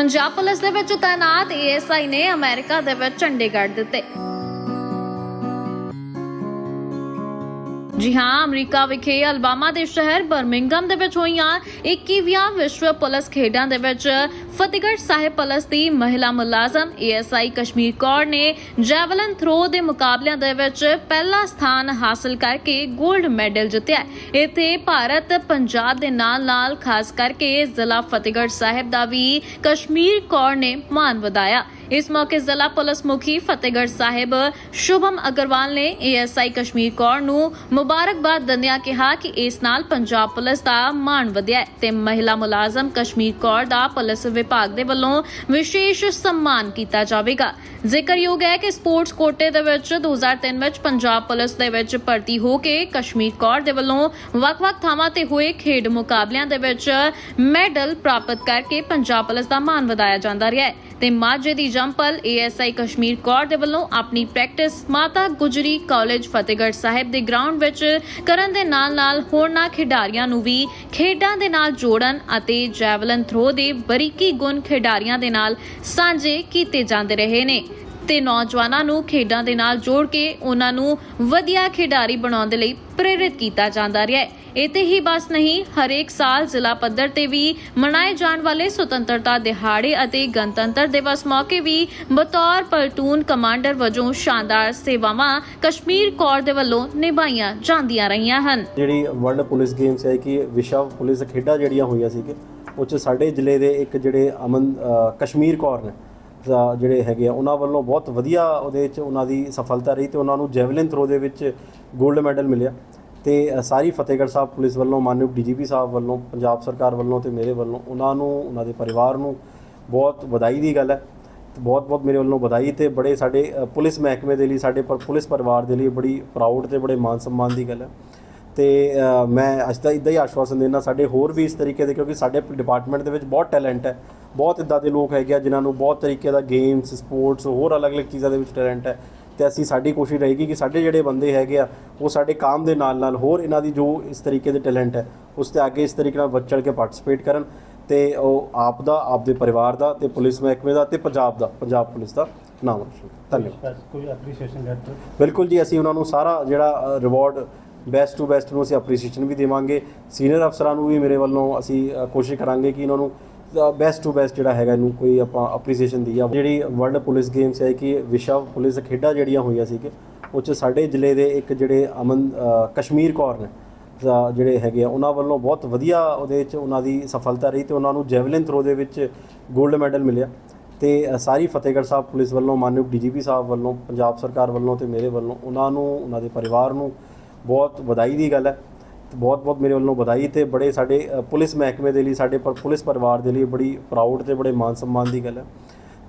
Punjab police ਦੇ ਵਿੱਚ ਤਾਇਨਾਤ ਏਐਸਆਈ ਨੇ ਅਮਰੀਕਾ ਦੇ ਵਿੱਚ ਝੰਡੇ ਗੱਡ ਦਿੱਤੇ। ਜੀ ਹਾਂ, ਅਮਰੀਕਾ ਵਿਖੇ ਅਲਬਾਮਾ ਦੇ ਸ਼ਹਿਰ ਬਰਮਿੰਗਮ ਦੇ ਵਿੱਚ ਹੋਈਆਂ 21ਵੀਆਂ ਵਿਸ਼ਵ ਪੁਲਿਸ ਖੇਡਾਂ ਦੇ ਵਿੱਚ ਫਤਿਹਗੜ੍ਹ ਸਾਹਿਬ ਪੁਲਿਸ ਦੀ ਮਹਿਲਾ ਮੁਲਾਜ਼ਮ ਏਐਸਆਈ ਕਸ਼ਮੀਰ ਕੌਰ ਨੇ ਜੈਵਲਨ ਥਰੋ ਦੇ ਮੁਕਾਬਲਿਆਂ ਦੇ ਵਿੱਚ ਪਹਿਲਾ ਸਥਾਨ ਹਾਸਲ ਕਰਕੇ 골ਡ ਮੈਡਲ ਜਿੱਤਿਆ ਇੱਥੇ ਭਾਰਤ, ਪੰਜਾਬ ਦੇ ਨਾਲ-ਨਾਲ, ਖਾਸ ਕਰਕੇ ਜ਼ਿਲ੍ਹਾ ਫਤਿਹਗੜ੍ਹ ਸਾਹਿਬ ਦਾ ਵੀ ਕਸ਼ਮੀਰ ਕੌਰ ਨੇ ਮਾਨ ਵਧਾਇਆ। ਇਸ ਮੌਕੇ ਜ਼ਿਲ੍ਹਾ ਪੁਲਿਸ ਮੁਖੀ ਫਤਿਹਗੜ੍ਹ ਸਾਹਿਬ ਸ਼ੁਭਮ ਅਗਰਵਾਲ ਨੇ ਏਐਸਆਈ ਕਸ਼ਮੀਰ ਕੌਰ ਨੂੰ ਮੁਬਾਰਕਬਾਦ ਦਿੰਦਿਆਂ ਕਿਹਾ ਕਿ ਇਸ ਨਾਲ ਪੰਜਾਬ ਪੁਲਿਸ ਦਾ ਮਾਣ ਵਧਿਆ ਤੇ ਮਹਿਲਾ ਮੁਲਾਜ਼ਮ ਕਸ਼ਮੀਰ ਕੌਰ ਦਾ ਪੁਲਿਸ ਵਿਭਾਗ ਦੇ ਵੱਲੋਂ ਵਿਸ਼ੇਸ਼ ਸਨਮਾਨ ਕੀਤਾ ਜਾਵੇਗਾ। ਜ਼ਿਕਰਯੋਗ ਹੈ ਕਿ ਸਪੋਰਟਸ ਕੋਟੇ ਦੇ ਵਿੱਚ 2003 ਵਿੱਚ ਪੰਜਾਬ ਪੁਲਿਸ ਦੇ ਵਿੱਚ ਭਰਤੀ ਹੋ ਕੇ ਕਸ਼ਮੀਰ ਕੌਰ ਦੇ ਵੱਲੋਂ ਵੱਖ-ਵੱਖ ਥਾਵਾਂ ਤੇ ਹੋਏ ਖੇਡ ਮੁਕਾਬਲਿਆਂ ਦੇ ਵਿੱਚ ਮੈਡਲ ਪ੍ਰਾਪਤ ਕਰਕੇ ਪੰਜਾਬ ਪੁਲਿਸ ਦਾ ਮਾਣ ਵਧਾਇਆ ਜਾਂਦਾ ਰਿਹਾ ਹੈ ਤੇ ਮਾਝੇ ਦੀ ਜੰਪਲ ਏਐਸਆਈ ਕਸ਼ਮੀਰ ਕੌਰ ਦੇ ਵੱਲੋਂ ਆਪਣੀ ਪ੍ਰੈਕਟਿਸ ਮਾਤਾ ਗੁਜਰੀ ਕਾਲਜ ਫਤਿਹਗੜ੍ਹ ਸਾਹਿਬ ਦੇ ਗਰਾਊਂਡ ਵਿੱਚ ਕਰਨ ਦੇ ਨਾਲ-ਨਾਲ ਹੋਰਨਾਂ ਖਿਡਾਰੀਆਂ ਨੂੰ ਵੀ ਖੇਡਾਂ ਦੇ ਨਾਲ ਜੋੜਨ ਅਤੇ ਜੈਵਲਨ ਥਰੋ ਦੇ ਬਰੀਕੀ ਗੁਣ ਖਿਡਾਰੀਆਂ ਦੇ ਨਾਲ ਸਾਂਝੇ ਕੀਤੇ ਜਾਂਦੇ ਰਹੇ ਨੇ। ਤੇ ਨੌਜਵਾਨਾਂ ਨੂੰ ਖੇਡਾਂ ਦੇ ਨਾਲ ਜੋੜ ਕੇ ਉਹਨਾਂ ਨੂੰ ਵਧੀਆ ਖਿਡਾਰੀ ਬਣਾਉਣ ਦੇ ਲਈ ਪ੍ਰੇਰਿਤ ਕੀਤਾ ਜਾਂਦਾ ਰਿਹਾ ਹੈ। ਇਤੇ ਹੀ ਬਸ ਨਹੀਂ, ਹਰੇਕ ਸਾਲ ਜ਼ਿਲ੍ਹਾ ਪੱਧਰ ਤੇ ਵੀ ਮਨਾਏ ਜਾਣ ਵਾਲੇ ਸੁਤੰਤਰਤਾ ਦਿਹਾੜੇ ਅਤੇ ਗਣਤੰਤਰ ਦਿਵਸ ਮੌਕੇ ਵੀ ਬਤੌਰ ਪਲਟੂਨ ਕਮਾਂਡਰ ਵਜੋਂ ਸ਼ਾਨਦਾਰ ਸੇਵਾਵਾਂ ਕਸ਼ਮੀਰ ਕੌਰ ਦੇ ਵੱਲੋਂ ਨਿਭਾਈਆਂ ਜਾਂਦੀਆਂ ਰਹੀਆਂ ਹਨ। ਜਿਹੜੀ ਵਰਲਡ ਪੁਲਿਸ ਗੇਮਸ ਹੈ ਕਿ ਵਿਸ਼ਵ ਪੁਲਿਸ ਖੇਡਾਂ ਜਿਹੜੀਆਂ ਹੋਈਆਂ ਸੀਗੇ ਉਹ 'ਚ ਸਾਡੇ ਜ਼ਿਲ੍ਹੇ ਦੇ ਇੱਕ ਜਿਹੜੇ ਅਮਨ ਕਸ਼ਮੀਰ ਕੌਰ ਨੇ ਤਾਂ ਜਿਹੜੇ ਹੈਗੇ ਆ, ਉਹਨਾਂ ਵੱਲੋਂ ਬਹੁਤ ਵਧੀਆ ਉਹਦੇ 'ਚ ਉਹਨਾਂ ਦੀ ਸਫਲਤਾ ਰਹੀ ਤੇ ਉਹਨਾਂ ਨੂੰ ਜੈਵਲਿਨ ਥਰੋ ਦੇ ਵਿੱਚ 골ਡ ਮੈਡਲ ਮਿਲਿਆ। ਤੇ ਸਾਰੀ ਫਤਿਹਗੜ੍ਹ ਸਾਹਿਬ ਪੁਲਿਸ ਵੱਲੋਂ, ਮਾਨਯੋਗ ਡੀਜੀਪੀ ਸਾਹਿਬ ਵੱਲੋਂ, ਪੰਜਾਬ ਸਰਕਾਰ ਵੱਲੋਂ ਤੇ ਮੇਰੇ ਵੱਲੋਂ ਉਹਨਾਂ ਨੂੰ, ਉਹਨਾਂ ਦੇ ਪਰਿਵਾਰ ਨੂੰ ਬਹੁਤ ਵਧਾਈ ਦੀ ਗੱਲ ਹੈ। ਬਹੁਤ ਬਹੁਤ ਮੇਰੇ ਵੱਲੋਂ ਵਧਾਈ ਤੇ ਬੜੇ ਸਾਡੇ ਪੁਲਿਸ ਮਹਿਕਮੇ ਦੇ ਲਈ, ਸਾਡੇ ਪਰ, ਪੁਲਿਸ ਪਰਿਵਾਰ ਦੇ ਲਈ ਬੜੀ ਪ੍ਰਾਊਡ ਤੇ ਬੜੇ ਮਾਨ ਸਨਮਾਨ ਦੀ ਗੱਲ ਹੈ। ਤੇ ਮੈਂ ਅੱਜ ਤਾਂ ਇਦਾਂ ਹੀ ਆਸ਼ਵਾਸਨ ਦੇਣਾ ਸਾਡੇ ਹੋਰ ਵੀ ਇਸ ਤਰੀਕੇ ਦੇ ਕਿਉਂਕਿ ਸਾਡੇ ਡਿਪਾਰਟਮੈਂਟ ਦੇ ਵਿੱਚ ਬਹੁਤ ਟੈਲੈਂਟ ਹੈ। ਬਹੁਤ ਇਦਾਂ ਦੇ ਲੋਕ ਹੈਗੇ ਆ ਜਿਨ੍ਹਾਂ ਨੂੰ ਬਹੁਤ ਤਰੀਕੇ ਦਾ ਗੇਮਸ ਸਪੋਰਟਸ ਹੋਰ ਅਲੱਗ-ਅਲੱਗ ਚੀਜ਼ਾਂ ਦੇ ਵਿੱਚ ਟੈਲੈਂਟ ਹੈ। ਤੇ ਅਸੀਂ ਸਾਡੀ ਕੋਸ਼ਿਸ਼ ਰਹੇਗੀ ਕਿ ਸਾਡੇ ਜਿਹੜੇ ਬੰਦੇ ਹੈਗੇ ਆ ਉਹ ਸਾਡੇ ਕੰਮ ਦੇ ਨਾਲ-ਨਾਲ ਹੋਰ ਇਹਨਾਂ ਦੀ ਜੋ ਇਸ ਤਰੀਕੇ ਦੇ ਟੈਲੈਂਟ ਹੈ ਉਸ ਤੇ ਅੱਗੇ ਇਸ ਤਰੀਕੇ ਨਾਲ ਵੱਧ ਚੜ੍ਹ ਕੇ ਪਾਰਟਿਸਿਪੇਟ ਕਰਨ ਤੇ ਉਹ ਆਪ ਦਾ ਆਪਦੇ ਪਰਿਵਾਰ ਦਾ ਤੇ ਪੁਲਿਸ ਮਹਿਕਮੇ ਦਾ ਤੇ ਪੰਜਾਬ ਦਾ ਪੰਜਾਬ ਪੁਲਿਸ ਦਾ ਨਾਮ ਰੋਸ਼ਨ। ਧੰਨਵਾਦ। ਕੋਈ ਐਪਰੀਸ਼ੀਏਸ਼ਨ ਲੈਟਰ ਬਿਲਕੁਲ ਜੀ ਅਸੀਂ ਉਹਨਾਂ ਨੂੰ ਸਾਰਾ ਜਿਹੜਾ ਰਿਵਾਰਡ ਬੈਸਟ ਟੂ ਬੈਸਟ ਨੂੰ ਅਸੀਂ ਅਪਰੀਸ਼ੀਏਸ਼ਨ ਵੀ ਦੇਵਾਂਗੇ। ਸੀਨੀਅਰ ਅਫਸਰਾਂ ਨੂੰ ਵੀ ਮੇਰੇ ਵੱਲੋਂ ਅਸੀਂ ਕੋਸ਼ਿਸ਼ ਕਰਾਂਗੇ ਕਿ ਇਹਨਾਂ ਨੂੰ ਬੈਸਟ ਟੂ ਬੈਸਟ ਜਿਹੜਾ ਹੈਗਾ ਇਹਨੂੰ ਕੋਈ ਆਪਾਂ ਅਪਰੀਸ਼ੀਏਸ਼ਨ ਦਈਏ। ਜਿਹੜੀ ਵਰਲਡ ਪੁਲਿਸ ਗੇਮਸ ਹੈ ਕਿ ਵਿਸ਼ਵ ਪੁਲਿਸ ਖੇਡਾਂ ਜਿਹੜੀਆਂ ਹੋਈਆਂ ਸੀਗੇ ਉਹ 'ਚ ਸਾਡੇ ਜ਼ਿਲ੍ਹੇ ਦੇ ਇੱਕ ਜਿਹੜੇ ਅਮਨ ਕਸ਼ਮੀਰ ਕੌਰ ਨੇ ਜਿਹੜੇ ਹੈਗੇ ਆ, ਉਹਨਾਂ ਵੱਲੋਂ ਬਹੁਤ ਵਧੀਆ ਉਹਦੇ 'ਚ ਉਹਨਾਂ ਦੀ ਸਫਲਤਾ ਰਹੀ ਤੇ ਉਹਨਾਂ ਨੂੰ ਜੈਵਲਿਨ ਥਰੋ ਦੇ ਵਿੱਚ 골ਡ ਮੈਡਲ ਮਿਲਿਆ। ਤੇ ਸਾਰੀ ਫਤਿਹਗੜ੍ਹ ਸਾਹਿਬ ਪੁਲਿਸ ਵੱਲੋਂ, ਮਾਨਯੋਗ ਡੀਜੀਪੀ ਸਾਹਿਬ ਵੱਲੋਂ, ਪੰਜਾਬ ਸਰਕਾਰ ਵੱਲੋਂ ਤੇ ਮੇਰੇ ਵੱਲੋਂ ਉਹਨਾਂ ਨੂੰ, ਉਹਨਾਂ ਦੇ ਪਰਿਵਾਰ ਨੂੰ ਬਹੁਤ ਵਧਾਈ ਦੀ ਗੱਲ ਹੈ। ਬਹੁਤ ਬਹੁਤ ਮੇਰੇ ਵੱਲੋਂ ਵਧਾਈ ਤੇ ਬੜੇ ਸਾਡੇ ਪੁਲਿਸ ਮਹਿਕਮੇ ਦੇ ਲਈ, ਸਾਡੇ ਪਰ, ਪੁਲਿਸ ਪਰਿਵਾਰ ਦੇ ਲਈ ਬੜੀ ਪ੍ਰਾਊਡ ਤੇ ਬੜੇ ਮਾਨ ਸਨਮਾਨ ਦੀ ਗੱਲ ਹੈ।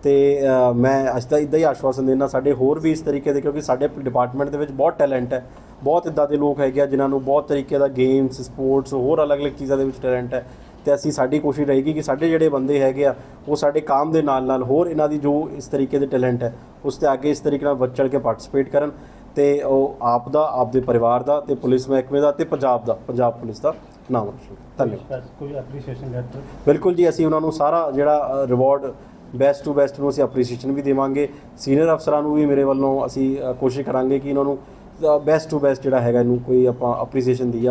ਤੇ ਮੈਂ ਅੱਜ ਤਾਂ ਇਦਾਂ ਹੀ ਆਸ਼ਵਾਸਨ ਦੇਣਾ ਸਾਡੇ ਹੋਰ ਵੀ ਇਸ ਤਰੀਕੇ ਦੇ, ਕਿਉਂਕਿ ਸਾਡੇ ਡਿਪਾਰਟਮੈਂਟ ਦੇ ਵਿੱਚ ਬਹੁਤ ਟੈਲੈਂਟ ਹੈ। ਬਹੁਤ ਇਦਾਂ ਦੇ ਲੋਕ ਹੈਗੇ ਆ ਜਿਨ੍ਹਾਂ ਨੂੰ ਬਹੁਤ ਤਰੀਕੇ ਦਾ ਗੇਮਸ ਸਪੋਰਟਸ ਹੋਰ ਅਲੱਗ-ਅਲੱਗ ਚੀਜ਼ਾਂ ਦੇ ਵਿੱਚ ਟੈਲੈਂਟ ਹੈ। ਤੇ ਅਸੀਂ, ਸਾਡੀ ਕੋਸ਼ਿਸ਼ ਰਹੇਗੀ ਕਿ ਸਾਡੇ ਜਿਹੜੇ ਬੰਦੇ ਹੈਗੇ ਆ, ਉਹ ਸਾਡੇ ਕੰਮ ਦੇ ਨਾਲ-ਨਾਲ ਹੋਰ ਇਹਨਾਂ ਦੀ ਜੋ ਇਸ ਤਰੀਕੇ ਦੇ ਟੈਲੈਂਟ ਹੈ, ਉਸ ਤੇ ਅੱਗੇ ਇਸ ਤਰੀਕੇ ਨਾਲ ਵੱਧ ਚੜ੍ਹ ਕੇ ਪਾਰਟਿਸਿਪੇਟ ਕਰਨ। ਤੇ ਉਹ ਆਪ ਦਾ ਆਪਦੇ ਪਰਿਵਾਰ ਦਾ ਤੇ ਪੁਲਿਸ ਮਹਿਕਮੇ ਦਾ ਤੇ ਪੰਜਾਬ ਦਾ ਪੰਜਾਬ ਪੁਲਿਸ ਦਾ ਨਾਮ ਰੋਸ਼ਨ ਧੰਨਵਾਦ। ਕੋਈ ਐਪਰੀਸ਼ੀਏਸ਼ਨ ਲੈਟਰ ਬਿਲਕੁਲ ਜੀ ਅਸੀਂ ਉਹਨਾਂ ਨੂੰ ਸਾਰਾ ਜਿਹੜਾ ਰਿਵਾਰਡ ਬੈਸਟ ਟੂ ਬੈਸਟ ਨੂੰ ਅਸੀਂ ਅਪਰੀਸ਼ੀਏਸ਼ਨ ਵੀ ਦੇਵਾਂਗੇ। ਸੀਨੀਅਰ ਅਫਸਰਾਂ ਨੂੰ ਵੀ ਮੇਰੇ ਵੱਲੋਂ ਅਸੀਂ ਕੋਸ਼ਿਸ਼ ਕਰਾਂਗੇ ਕਿ ਇਹਨਾਂ ਨੂੰ ਬੈਸਟ ਟੂ ਬੈਸਟ ਜਿਹੜਾ ਹੈਗਾ ਇਹਨੂੰ ਕੋਈ ਆਪਾਂ ਅਪਰੀਸ਼ੀਏਸ਼ਨ ਦਈਏ